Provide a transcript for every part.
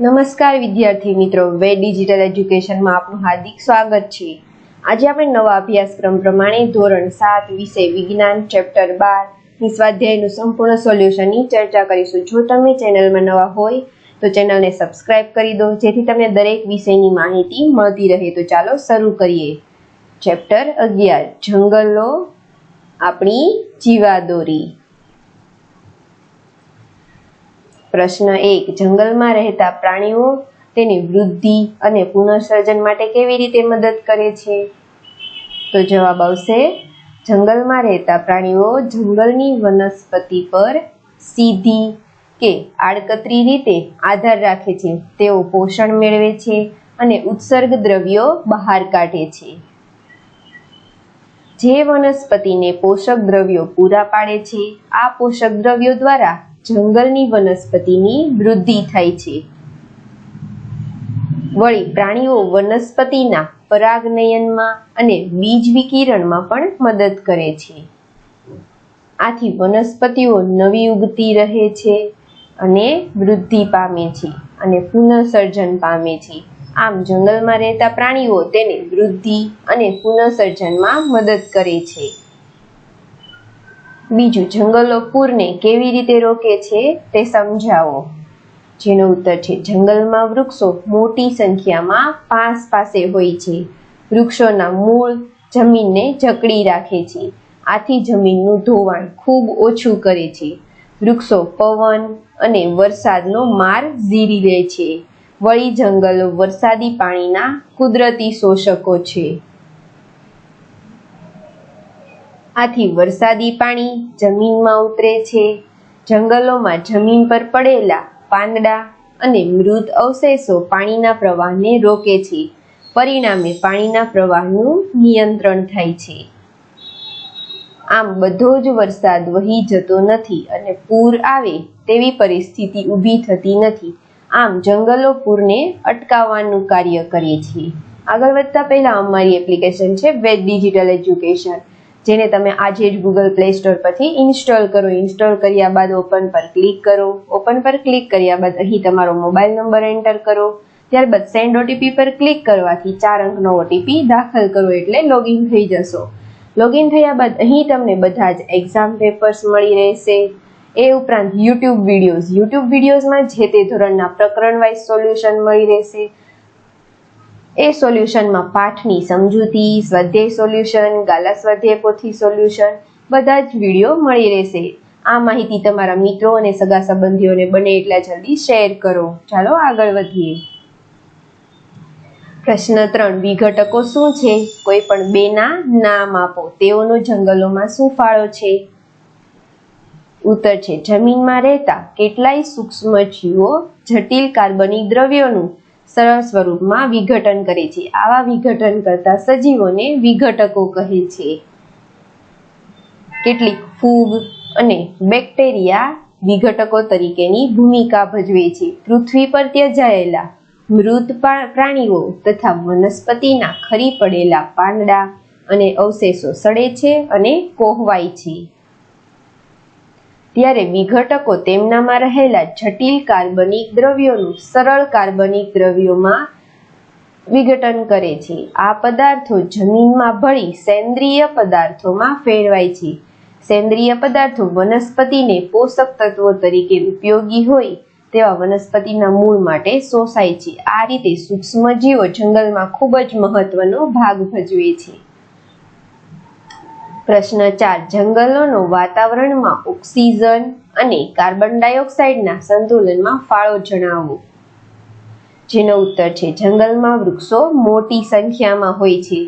નમસ્કાર વિદ્યાર્થી મિત્રો. વે ડિજિટલ એજ્યુકેશનમાં આપનું હાર્દિક સ્વાગત છે. આજે આપણે નવા અભ્યાસક્રમ પ્રમાણે ધોરણ સાત વિષય વિજ્ઞાન, ચેપ્ટર બારની સ્વાધ્યાયનું સંપૂર્ણ સોલ્યુશનની ચર્ચા કરીશું. જો તમે ચેનલમાં નવા હોય, તો ચેનલને સબસ્ક્રાઇબ કરી દો, જેથી તમને દરેક વિષયની માહિતી મળતી રહે. તો ચાલો શરૂ કરીએ. ચેપ્ટર અગિયાર. જંગલો. આપણી જીવાદોરી. પ્રશ્ન એક, જંગલમાં રહેતા પ્રાણીઓ તેની વૃદ્ધિ અને પુનઃસર્જન માટે કેવી રીતે મદદ કરે છે? તો જવાબ આવશે, જંગલમાં રહેતા પ્રાણીઓ જંગલની વનસ્પતિ પર સીધી કે આડકતરી રીતે આધાર રાખે છે. તેઓ પોષણ મેળવે છે અને ઉત્સર્ગ દ્રવ્યો બહાર કાઢે છે. જે વનસ્પતિને પોષક દ્રવ્યો પૂરા પાડે છે, આ પોષક દ્રવ્યો દ્વારા જંગલની વનસ્પતિની વૃદ્ધિ થાય છે. વળી પ્રાણીઓ વનસ્પતિના પરાગનયનમાં અને બીજ વિકિરણમાં પણ મદદ કરે છે. આથી વનસ્પતિઓ નવી ઉગતી રહે છે અને વૃદ્ધિ પામે છે અને પુનઃસર્જન પામે છે. આમ જંગલમાં રહેતા પ્રાણીઓ તેને વૃદ્ધિ અને પુનઃસર્જનમાં મદદ કરે છે. બીજું જંગલો પૂરને કેવી રીતે રોકે છે તે સમજાવો. જેનો ઉત્તર છે, જંગલમાં વૃક્ષો મોટી સંખ્યામાં પાસ પાસે હોય છે. વૃક્ષોના મૂળ જમીનને જકડી રાખે છે. આથી જમીનનું ધોવાણ ખૂબ ઓછું કરે છે. વૃક્ષો પવન અને વરસાદનો માર ઝીરી લે છે. વળી જંગલો વરસાદી પાણીના કુદરતી શોષકો છે. આથી વરસાદી પાણી જમીનમાં ઉતરે છે. જંગલોમાં જમીન પર પડેલા પાંદડા અને મૃત અવશેષો પાણીના પ્રવાહને રોકે છે. પરિણામે પાણીના પ્રવાહનું નિયંત્રણ થાય છે. આમ બધો જ વરસાદ વહી જતો નથી અને પૂર આવે તેવી પરિસ્થિતિ ઊભી થતી નથી. આમ જંગલો પૂરને અટકાવવાનું કાર્ય કરે છે. આગળ વધતા પહેલા અમારી એપ્લિકેશન છે વેદ ડિજિટલ એજ્યુકેશન જેને તમે આજે જ ગૂગલ પ્લે સ્ટોર પરથી ઇન્સ્ટોલ કરો. ઇન્સ્ટોલ કર્યા બાદ ઓપન પર ક્લિક કરો. ઓપન પર ક્લિક કર્યા બાદ અહીં તમારો મોબાઈલ નંબર એન્ટર કરો. ત્યારબાદ સેન્ડ ઓટીપી પર ક્લિક કરવાથી ચાર અંકનો ઓટીપી દાખલ કરો એટલે લોગિન થઈ જશો. લોગિન થયા બાદ અહીં તમને બધા જ એક્ઝામ પેપર્સ મળી રહેશે. એ ઉપરાંત યુટ્યુબ વિડીયોઝ યુટ્યુબ વિડીયોઝમાં જે તે ધોરણના પ્રકરણ વાઇઝ સોલ્યુશન મળી રહેશે. એ સોલ્યુશનમાં પાઠની સમજૂતી, સ્વાધ્યાય સોલ્યુશન, ગાલા સ્વાધ્યાય પોથી સોલ્યુશન, બધા જ વીડિયો મળી રહેશે. આ માહિતી તમારા મિત્રો અને સગા સંબંધીઓને બને એટલા જલ્દી શેર કરો. ચાલો આગળ વધીએ. પ્રશ્ન ત્રણ, વિઘટકો શું છે? કોઈ પણ બેના નામ આપો. તેઓનો જંગલોમાં શું ફાળો છે? ઉત્તર છે, જમીનમાં રહેતા કેટલાય સૂક્ષ્મ જીવો જટિલ કાર્બનિક દ્રવ્યોનું સરળ સ્વરૂપમાં વિઘટન કરે છે. આવા વિઘટન કરતા સજીવોને વિઘટકો કહે છે. કેટલીક ફૂગ અને બેક્ટેરિયા વિઘટકો તરીકેની ભૂમિકા ભજવે છે. પૃથ્વી પર ત્યજાયેલા મૃત પ્રાણીઓ તથા વનસ્પતિના ખરી પડેલા પાંદડા અને અવશેષો સડે છે અને કોહવાય છે. ત્યારે વિઘટકો તેમનામાં રહેલા જટિલ કાર્બનિક દ્રવ્યોનું સરળ કાર્બનિક દ્રવ્યોમાં વિઘટન કરે છે. આ પદાર્થો જમીનમાં ભળી સેન્દ્રિય પદાર્થોમાં ફેરવાય છે. સેન્દ્રિય પદાર્થો વનસ્પતિને પોષક તત્વો તરીકે ઉપયોગી હોય તેવા વનસ્પતિના મૂળ માટે શોષાય છે. આ રીતે સૂક્ષ્મજીવો જંગલમાં ખૂબ જ મહત્વનો ભાગ ભજવે છે. પ્રશ્ન ચાર, જંગલોનો વાતાવરણમાં ઓક્સિજન અને કાર્બન ડાયોક્સાઇડના સંતુલનમાં ફાળો જણાવો. જેનો ઉત્તર છે, જંગલમાં વૃક્ષો મોટી સંખ્યામાં હોય છે.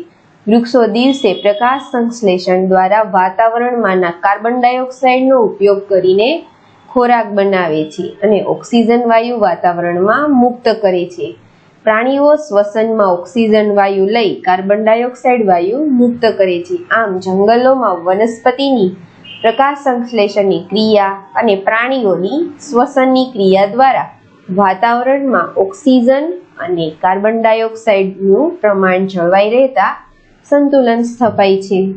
વૃક્ષો દિવસે પ્રકાશ સંશ્લેષણ દ્વારા વાતાવરણમાંના કાર્બન ડાયોક્સાઇડનો ઉપયોગ કરીને ખોરાક બનાવે છે અને ઓક્સિજન વાયુ વાતાવરણમાં મુક્ત કરે છે. પ્રાણીઓ શ્વસનમાં ઓક્સિજન વાયુ લઈ કાર્બન ડાયોક્સાઇડ વાયુ મુક્ત કરે છે. આમ જંગલોમાં વનસ્પતિની પ્રકાશ સંશ્લેષણની ક્રિયા અને પ્રાણીઓની શ્વસનની ક્રિયા દ્વારા વાતાવરણમાં ઓક્સિજન અને કાર્બન ડાયોક્સાઇડનું પ્રમાણ જળવાઈ રહેતા સંતુલન સ્થપાય છે.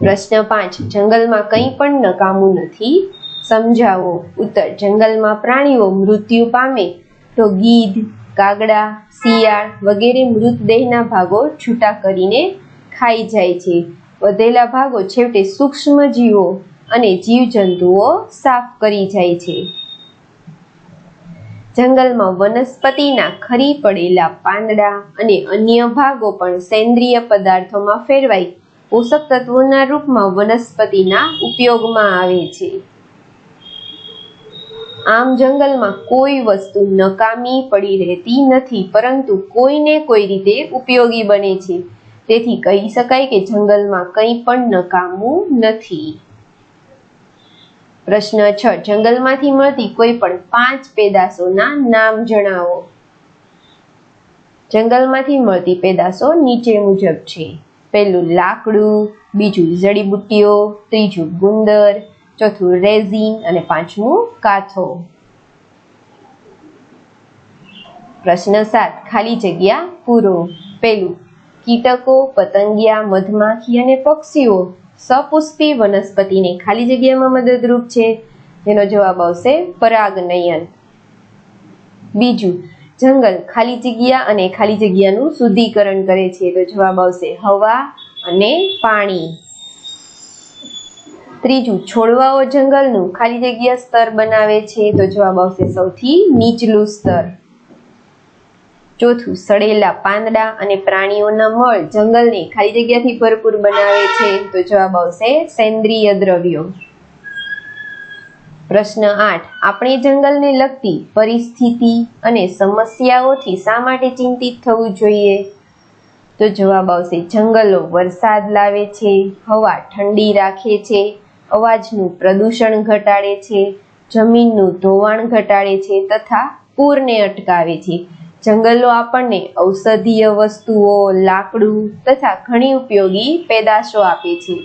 પ્રશ્ન પાંચ. જંગલમાં કંઈ પણ નકામું નથી. સમજાવો. ઉત્તર. જંગલમાં પ્રાણીઓ મૃત્યુ પામે તો ગીધ, કાગડા, શિયાળ વગેરે મૃતદેહના ભાગો છૂટા કરીને ખાઈ જાય છે. વધેલા ભાગો છેવટે સૂક્ષ્મ જીવો અને જીવજંતુઓ સાફ કરી જાય છે. જંગલમાં વનસ્પતિના ખરી પડેલા પાંદડા અને અન્ય ભાગો પણ સેન્દ્રિય પદાર્થોમાં ફેરવાઈ પોષક તત્વોના રૂપમાં વનસ્પતિના ઉપયોગમાં આવે છે. આમ જંગલમાં કોઈ વસ્તુ નકામી પડી રહેતી નથી, પરંતુ કોઈને કોઈ રીતે ઉપયોગી બને છે. તેથી કહી શકાય કે જંગલમાં કંઈ પણ નકામું નથી. પ્રશ્ન છ. જંગલમાંથી મળતી કોઈ પણ પાંચ પેદાશોના નામ જણાવો. જંગલમાંથી મળતી પેદાશો નીચે મુજબ છે. પહેલું લાકડું, બીજું જડીબુટ્ટીઓ, ત્રીજું ગુંદર ચોથું, રેઝિન અને પાંચમું, કાથો. પ્રશ્ન સાત, ખાલી જગ્યા, પૂરો. પેલું કીટકો, પતંગિયા, મધમાખી અને પક્ષીઓ. સપુષ્પી વનસ્પતિને ખાલી જગ્યામાં મદદરૂપ છે. જેનો જવાબ આવશે પરાગનયન બીજું, જંગલ ખાલી જગ્યા અને ખાલી જગ્યાનું શુદ્ધિકરણ કરે છે. તો જવાબ આવશે હવા અને પાણી. ત્રીજું, છોડવાઓ જંગલનું ખાલી જગ્યા સ્તર બનાવે છે, તો જવાબ આવશે સૌથી નીચલું સ્તર. ચોથું, સડેલા પાંદડા અને પ્રાણીઓના મળ જંગલને ખાલી જગ્યાથી ભરપૂર બનાવે છે, તો જવાબ આવશે સેન્દ્રિય દ્રવ્યો. પ્રશ્ન આઠ, આપણે જંગલને લગતી પરિસ્થિતિ અને સમસ્યાઓથી શા માટે ચિંતિત થવું જોઈએ? તો જવાબ આવશે જંગલો વરસાદ લાવે છે, હવા ઠંડી રાખે છે અવાજનું પ્રદૂષણ ઘટાડે છે, જમીનનું ધોવાણ ઘટાડે છે તથા પૂરને અટકાવે છે. જંગલો આપણને ઔષધીય વસ્તુઓ, લાકડું તથા ઘણી ઉપયોગી પેદાશો આપે છે.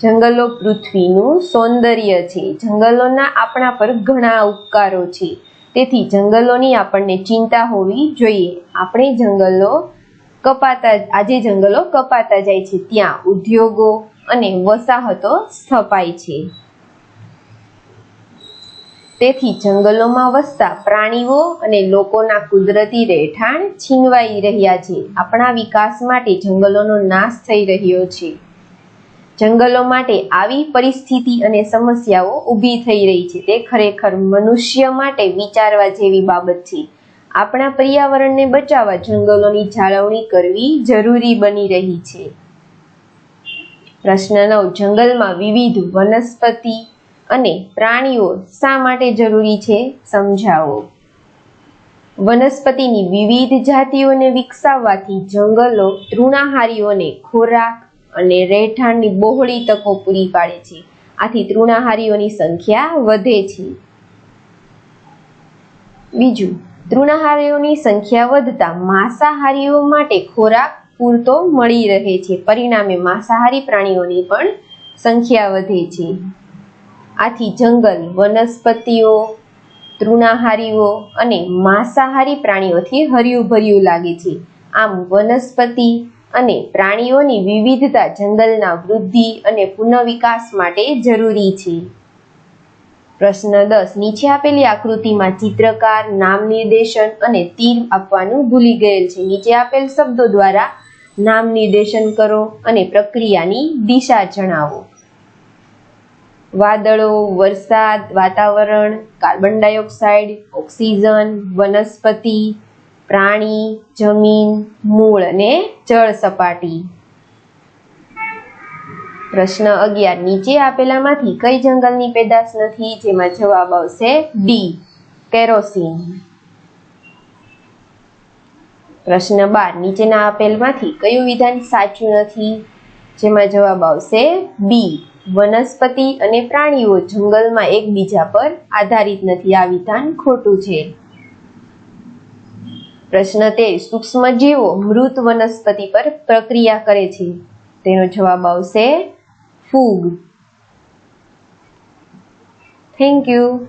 જંગલો પૃથ્વીનું સૌંદર્ય છે. જંગલોના આપણા પર ઘણા ઉપકારો છે. તેથી જંગલોની આપણને ચિંતા હોવી જોઈએ. આપણે જંગલો કપાતા, આજે જંગલો કપાતા જાય છે. ત્યાં ઉદ્યોગો અને વસાહતો સ્થપાય છે. તેથી જંગલોમાં વસતા પ્રાણીઓ અને લોકોના કુદરતી રહેઠાણ છીનવાઈ રહ્યા છે. આપણા વિકાસ માટે જંગલોનો નાશ થઈ રહ્યો છે. જંગલો માટે આવી પરિસ્થિતિ અને સમસ્યાઓ ઊભી થઈ રહી છે. તે ખરેખર મનુષ્ય માટે વિચારવા જેવી બાબત છે. આપણા પર્યાવરણને બચાવવા જંગલોની જાળવણી કરવી જરૂરી બની રહી છે. પ્રશ્ન નવ જંગલમાં વિવિધ વનસ્પતિ અને પ્રાણીઓ શા માટે જરૂરી છે સમજાવો? વનસ્પતિની વિવિધ જાતિઓને વિકસાવવાથી જંગલો તૃણાહારીઓને ખોરાક અને રહેઠાણની બહોળી તકો પૂરી પાડે છે. આથી તૃણાહારીઓની સંખ્યા વધે છે. બીજું, તૃણાહારીઓની સંખ્યા વધતા માંસાહારીઓ માટે ખોરાક પૂરતો મળી રહે છે. પરિણામે માંસાહારી પ્રાણીઓની પણ સંખ્યા વધે છે. આથી જંગલ, વનસ્પતિઓ, તૃણાહારીઓ અને માંસાહારી પ્રાણીઓથી હર્યું ભર્યું લાગે છે. આમ વનસ્પતિ અને પ્રાણીઓની વિવિધતા જંગલના વૃદ્ધિ અને પુનઃવિકાસ માટે જરૂરી છે. પ્રશ્ન દસ. નીચે આપેલી આકૃતિમાં ચિત્રકાર, નામ નિર્દેશન અને તીર આપવાનું ભૂલી ગયેલ છે. નીચે આપેલ શબ્દો દ્વારા નામ નિર્દેશન કરો અને પ્રક્રિયાની દિશા જણાવો. વાદળો, વરસાદ, વાતાવરણ, કાર્બન ડાયોક્સાઇડ, ઓક્સિજન, વનસ્પતિ, પ્રાણી, જમીન, મૂળ અને જળ સપાટી. પ્રશ્ન અગિયાર. નીચે આપેલામાંથી કઈ જંગલની પેદાશ નથી? જેમાં જવાબ આવશે ડી. કેરોસીન. પ્રશ્ન બાર, નીચેના આપેલમાંથી કયું વિધાન સાચું નથી? જેમાં જવાબ આવશે બી વનસ્પતિ અને પ્રાણીઓ જંગલમાં એકબીજા પર આધારિત નથી. આ વિધાન ખોટું છે. પ્રશ્ન તેર, સૂક્ષ્મજીવો મૃત વનસ્પતિ પર પ્રક્રિયા કરે છે. તેનો જવાબ આવશે ફૂગ. Thank you